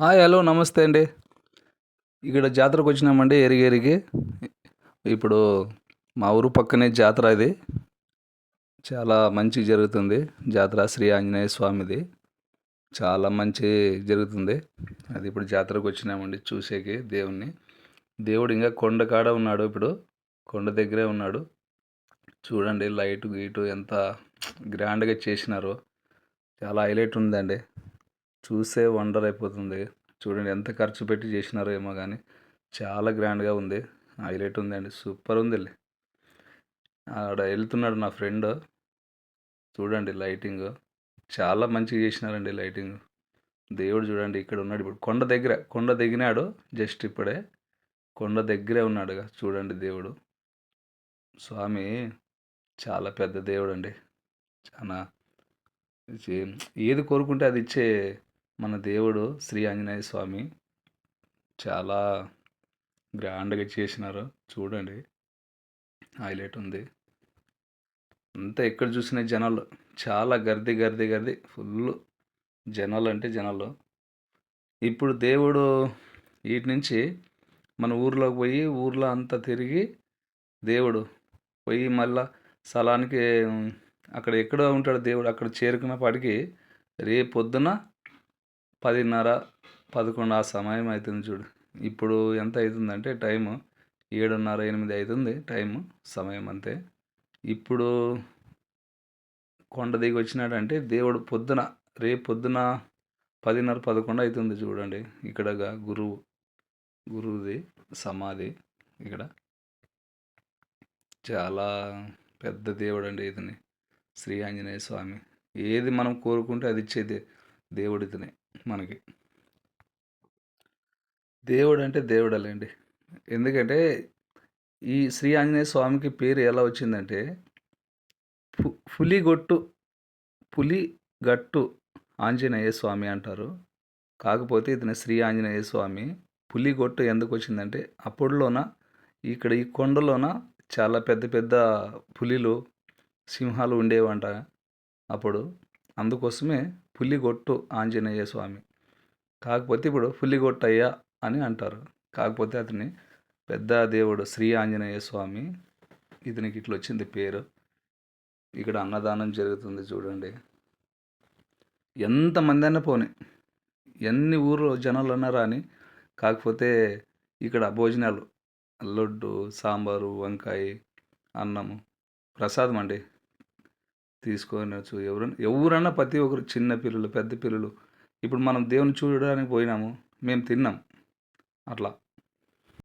Hi hello నమస్తే అండి. ఇక్కడ జాతరకు వచ్చినామండి ఎరిగేరికి ఇప్పుడు మా ఊరు పక్కనే జాతర ఇది. చాలా మంచి జరుగుతుంది. జాతర శ్రీ ఆంజనేయ స్వామిది. చాలా మంచి జరుగుతుంది. అది ఇప్పుడు జాతరకు వచ్చినామండి చూసేకి దేవుణ్ణి. దేవుడు ఇంకా కొండ కాడ ఉన్నాడు ఇప్పుడు. కొండ దగ్గరే ఉన్నాడు. చూడండి లైట్ గీటు ఎంత గ్రాండ్గా చేసినారో. చాలా హైలైట్ ఉందండి. చూసే వండర్ అయిపోతుంది. చూడండి ఎంత ఖర్చు పెట్టి చేసినారో ఏమో కానీ చాలా గ్రాండ్గా ఉంది. హైలైట్ ఉందండి. సూపర్ ఉంది ఆడ వెళ్తున్నాడు నా ఫ్రెండ్. చూడండి లైటింగ్. చాలా మంచిగా చేసినారండి లైటింగ్. దేవుడు చూడండి ఇక్కడ ఉన్నాడు. ఇప్పుడు కొండ దగ్గర కొండ దిగినాడు జస్ట్ ఇప్పుడే. కొండ దగ్గరే ఉన్నాడుగా చూడండి దేవుడు. స్వామి చాలా పెద్ద దేవుడు అండి చాలా ఏది కోరుకుంటే అది ఇచ్చే మన దేవుడు శ్రీ ఆంజనేయ స్వామి చాలా గ్రాండ్గా చేసినారు. చూడండి. హైలైట్ ఉంది. అంతా ఎక్కడ చూసిన జనాలు చాలా గర్ది గర్ది గర్ది ఫుల్ జనాలు అంటే జనాలు. ఇప్పుడు దేవుడు వీటి నుంచి మన ఊర్లోకి పోయి ఊర్లో అంతా తిరిగి దేవుడు పోయి మళ్ళా స్థలానికి అక్కడ ఎక్కడ ఉంటాడు దేవుడు. అక్కడ చేరుకున్నప్పటికీ రేపు పొద్దున పదిన్నర పదకొండు ఆ సమయం అవుతుంది చూడు. ఇప్పుడు ఎంత అవుతుందంటే టైము ఏడున్నర ఎనిమిది అవుతుంది టైము సమయం అంతే. ఇప్పుడు కొండ దిగి వచ్చినాడంటే దేవుడు పొద్దున రేపు పొద్దున పదిన్నర పదకొండు అవుతుంది చూడండి ఇక్కడ గురువు గురువుది సమాధి ఇక్కడ. చాలా పెద్ద దేవుడు అండి ఇతని శ్రీ ఆంజనేయ స్వామి. ఏది మనం కోరుకుంటే అది ఇచ్చేది దేవుడు ఇతనే మనకి. దేవుడు అంటే దేవుడలేండి. ఎందుకంటే ఈ శ్రీ ఆంజనేయ స్వామికి పేరు ఎలా వచ్చిందంటే పు పులిగొట్టు పులి గట్టు ఆంజనేయ స్వామి అంటారు. కాకపోతే ఇతని శ్రీ ఆంజనేయ స్వామి పులిగొట్టు ఎందుకు వచ్చిందంటే అప్పుడులోన ఇక్కడ ఈ కొండలోన చాలా పెద్ద పెద్ద పులిలు సింహాలు ఉండేవంట అప్పుడు. అందుకోసమే పులిగొట్టు ఆంజనేయ స్వామి. కాకపోతే ఇప్పుడు పులిగొట్టయ్య అని అంటారు. కాకపోతే అతని పెద్ద దేవుడు శ్రీ ఆంజనేయ స్వామి ఇతనికి ఇట్లా వచ్చింది పేరు. ఇక్కడ అన్నదానం జరుగుతుంది చూడండి. ఎంతమంది అయినా పోనీ ఎన్ని ఊరు జనాలు ఉన్నారా రాని కాకపోతే ఇక్కడ భోజనాలు లడ్డు సాంబారు వంకాయ అన్నము ప్రసాదం అండి. తీసుకొనొచ్చు ఎవరైనా ఎవరన్నా ప్రతి ఒక్కరు చిన్న పిల్లలు పెద్ద పిల్లలు. ఇప్పుడు మనం దేవుని చూడడానికి పోయినాము మేము తిన్నాం. అట్లా.